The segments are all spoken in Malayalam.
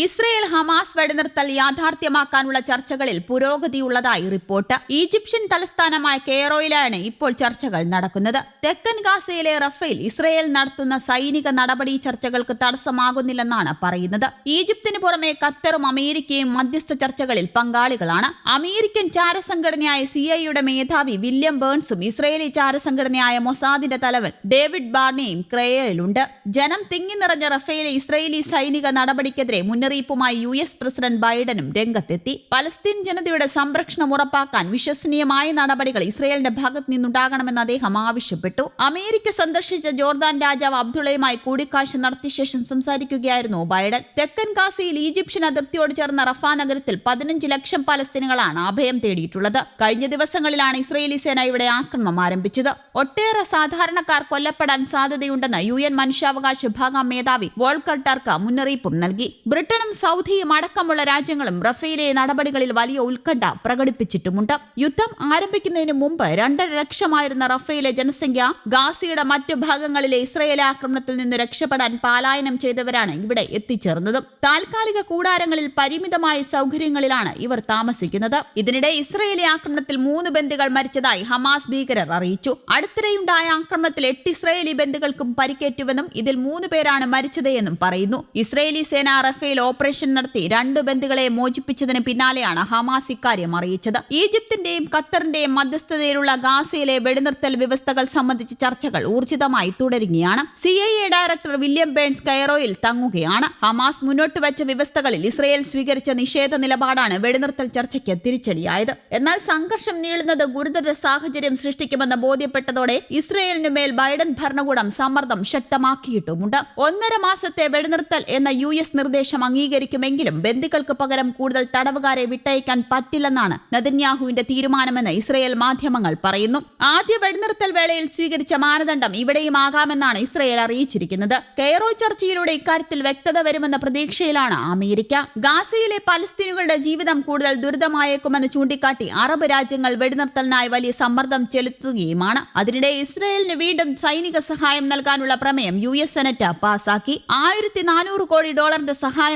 ഇസ്രയേൽ ഹമാസ് വെടിനിർത്തൽ യാഥാർത്ഥ്യമാക്കാനുള്ള ചർച്ചകളിൽ പുരോഗതിയുള്ളതായി റിപ്പോർട്ട്. ഈജിപ്ഷ്യൻ തലസ്ഥാനമായ കെയറോയിലാണ് ഇപ്പോൾ ചർച്ചകൾ നടക്കുന്നത്. തെക്കൻ ഗാസയിലെ റഫേൽ ഇസ്രയേൽ നടത്തുന്ന സൈനിക നടപടി ചർച്ചകൾക്ക് തടസ്സമാകുന്നില്ലെന്നാണ് പറയുന്നത്. ഈജിപ്തിന് പുറമെ ഖത്തറും അമേരിക്കയും മധ്യസ്ഥ ചർച്ചകളിൽ പങ്കാളികളാണ്. അമേരിക്കൻ ചാരസംഘടനയായ സി ഐയുടെ മേധാവി വില്യം ബേൺസും ഇസ്രയേലി ചാരസംഘടനയായ മൊസാദിന്റെ തലവൻ ഡേവിഡ് ബാർണിയും ക്രേയയിലുണ്ട്. ജനം തിങ്ങി നിറഞ്ഞ റഫേലെ ഇസ്രയേലി സൈനിക നടപടിക്കെതിരെ മുന്നറിയിപ്പുമായി യു എസ് പ്രസിഡന്റ് ബൈഡനും രംഗത്തെത്തി. പലസ്തീൻ ജനതയുടെ സംരക്ഷണം ഉറപ്പാക്കാൻ വിശ്വസനീയമായ നടപടികൾ ഇസ്രയേലിന്റെ ഭാഗത്ത് നിന്നുണ്ടാകണമെന്ന് അദ്ദേഹം ആവശ്യപ്പെട്ടു. അമേരിക്ക സന്ദർശിച്ച ജോർദാൻ രാജാവ് അബ്ദുള്ളയുമായി കൂടിക്കാഴ്ച നടത്തിയ ശേഷം സംസാരിക്കുകയായിരുന്നു ബൈഡൻ. തെക്കൻ ഗാസയിൽ ഈജിപ്ഷ്യൻ അതിർത്തിയോട് ചേർന്ന റഫാ നഗരത്തിൽ പതിനഞ്ച് ലക്ഷം പലസ്തീനുകളാണ് അഭയം തേടിയിട്ടുള്ളത്. കഴിഞ്ഞ ദിവസങ്ങളിലാണ് ഇസ്രയേലി സേന ഇവിടെ ആക്രമണം ആരംഭിച്ചത്. ഒട്ടേറെ സാധാരണക്കാർ കൊല്ലപ്പെടാൻ സാധ്യതയുണ്ടെന്ന് യു എൻ മനുഷ്യാവകാശ വിഭാഗം മേധാവി വോൾക്കർ മുന്നറിയിപ്പും നൽകി. ബ്രിട്ടനും സൗദിയും അടക്കമുള്ള രാജ്യങ്ങളും റഫേലെ നടപടികളിൽ വലിയ ഉത്കണ്ഠ പ്രകടിപ്പിച്ചിട്ടുമുണ്ട്. യുദ്ധം ആരംഭിക്കുന്നതിന് മുമ്പ് രണ്ടര ലക്ഷമായിരുന്ന റഫേലെ ജനസംഖ്യ ഗാസിയുടെ മറ്റു ഭാഗങ്ങളിലെ ഇസ്രയേൽ ആക്രമണത്തിൽ നിന്ന് രക്ഷപ്പെടാൻ പലായനം ചെയ്തവരാണ് ഇവിടെ എത്തിച്ചേർന്നത്. താൽക്കാലിക കൂടാരങ്ങളിൽ പരിമിതമായ സൗകര്യങ്ങളിലാണ് ഇവർ താമസിക്കുന്നത്. ഇതിനിടെ ഇസ്രയേലി ആക്രമണത്തിൽ മൂന്ന് ബന്ധുക്കൾ മരിച്ചതായി ഹമാസ് ഭീകരർ അറിയിച്ചു. അടുത്തിടെയുണ്ടായ ആക്രമണത്തിൽ എട്ട് ഇസ്രയേലി ബന്ധുക്കൾക്കും പരിക്കേറ്റുവെന്നും ഇതിൽ മൂന്ന് പേരാണ് മരിച്ചത് എന്നും പറയുന്നു. ഇസ്രയേലി സേന റഫേൽ ഓപ്പറേഷൻ നടത്തി രണ്ട് ബന്ധുക്കളെ മോചിപ്പിച്ചതിന് പിന്നാലെയാണ് ഹമാസ് ഇക്കാര്യം അറിയിച്ചത്. ഈജിപ്തിന്റെയും ഖത്തറിന്റെയും മധ്യസ്ഥതയിലുള്ള ഗാസയിലെ വെടിനിർത്തൽ വ്യവസ്ഥകൾ സംബന്ധിച്ച് ചർച്ചകൾ ഊർജിതമായി തുടരുകയാണ്. C I A director William Burns കൈറോയിൽ തങ്ങുകയാണ്. ഹമാസ് മുന്നോട്ട് വെച്ച വ്യവസ്ഥകളിൽ ഇസ്രയേൽ സ്വീകരിച്ച നിഷേധ നിലപാടാണ് വെടിനിർത്തൽ ചർച്ചയ്ക്ക് തിരിച്ചടിയായത്. എന്നാൽ സംഘർഷം നീളുന്നത് ഗുരുതര സാഹചര്യം സൃഷ്ടിക്കുമെന്ന് ബോധ്യപ്പെട്ടതോടെ ഇസ്രയേലിനു മേൽ ബൈഡൻ ഭരണകൂടം സമ്മർദ്ദം ശക്തമാക്കിയിട്ടുമുണ്ട്. ഒന്നര മാസത്തെ വെടിനിർത്തൽ എന്ന യു എസ് നിർദ്ദേശം അംഗീകരിക്കുമെങ്കിലും ബന്ധുക്കൾക്ക് പകരം കൂടുതൽ തടവുകാരെ വിട്ടയക്കാൻ പറ്റില്ലെന്നാണ് നദന്യാഹുവിന്റെ തീരുമാനമെന്ന് ഇസ്രയേൽ മാധ്യമങ്ങൾ പറയുന്നു. ആദ്യ വെടിനിർത്തൽ വേളയിൽ സ്വീകരിച്ച മാനദണ്ഡം ഇവിടെയും ആകാമെന്നാണ് ഇസ്രയേൽ അറിയിച്ചിരിക്കുന്നത്. കെയറോ ചർച്ചയിലൂടെ ഇക്കാര്യത്തിൽ വ്യക്തത വരുമെന്ന പ്രതീക്ഷയിലാണ് അമേരിക്ക. ഗാസയിലെ പലസ്തീനുകളുടെ ജീവിതം കൂടുതൽ ദുരിതമായേക്കുമെന്ന് ചൂണ്ടിക്കാട്ടി അറബ് രാജ്യങ്ങൾ വെടിനിർത്തലിനായി വലിയ സമ്മർദ്ദം ചെലുത്തുകയുമാണ്. അതിനിടെ ഇസ്രയേലിന് വീണ്ടും സൈനിക സഹായം നൽകാനുള്ള പ്രമേയം യു എസ് സെനറ്റ് പാസാക്കി. ആയിരത്തി നാനൂറ് കോടി ഡോളറിന്റെ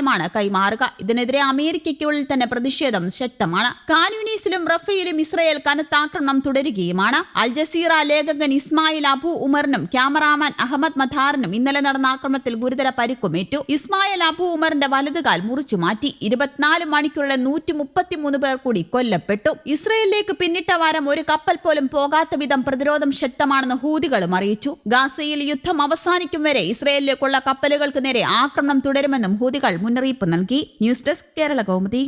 സഹായമാണ് കൈമാറുക. ഇതിനെതിരെ അമേരിക്കയ്ക്കുള്ളിൽ തന്നെ പ്രതിഷേധം ശക്തമാണ്. കാനൂനീസിലും റഫയിലും ഇസ്രയേൽ കനത്ത ആക്രമണം തുടരുകയുമാണ്. അൽ ജസീറ ലേഖകൻ ഇസ്മായിൽ അബു ഉമറിനും ക്യാമറാമാൻ അഹമ്മദ് മധാറിനും ഇന്നലെ നടന്ന ആക്രമണത്തിൽ ഗുരുതര പരിക്കുമേറ്റു. ഇസ്മായിൽ അബു ഉമറിന്റെ വലതുകാൽ മുറിച്ചു മാറ്റി. ഇരുപത്തിനാല് മണിക്കൂറിലെ നൂറ്റി മുപ്പത്തിമൂന്ന് പേർ കൂടി കൊല്ലപ്പെട്ടു. ഇസ്രയേലിലേക്ക് പിന്നിട്ട വാരം ഒരു കപ്പൽ പോലും പോകാത്ത വിധം പ്രതിരോധം ശക്തമാണെന്ന് ഹൂതികളും അറിയിച്ചു. ഗാസയിൽ യുദ്ധം അവസാനിക്കും വരെ ഇസ്രയേലിലേക്കുള്ള കപ്പലുകൾക്ക് നേരെ ആക്രമണം തുടരുമെന്നും ഹൂതികൾ മുന്നറിയിപ്പ് നൽകി ന്യൂസ് ഡെസ്ക് കേരള കൗമുദി